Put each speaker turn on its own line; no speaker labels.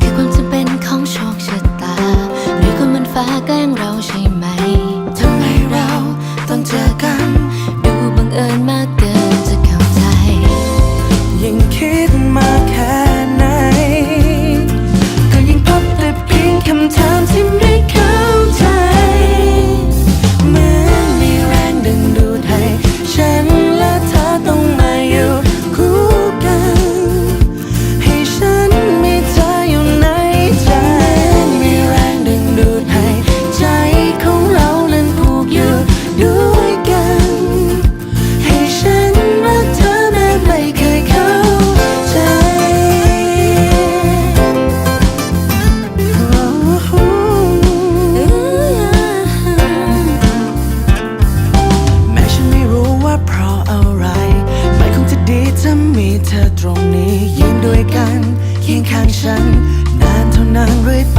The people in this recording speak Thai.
คือความจำเป็นของโชคชะตา หรือคนมันฟ้าแกล้งเราใช่ไหม
ทำไมเราต้องเจอกัน
ดูบังเอิญมากเกินจะเข้าใจ
ยิ่งคิดมากแค่ไหน ก็ยิ่งพบแต่เพียงคำถามที่ไม่เข้า เคียงข้างฉัน นานเท่านั้นเรื่อยไป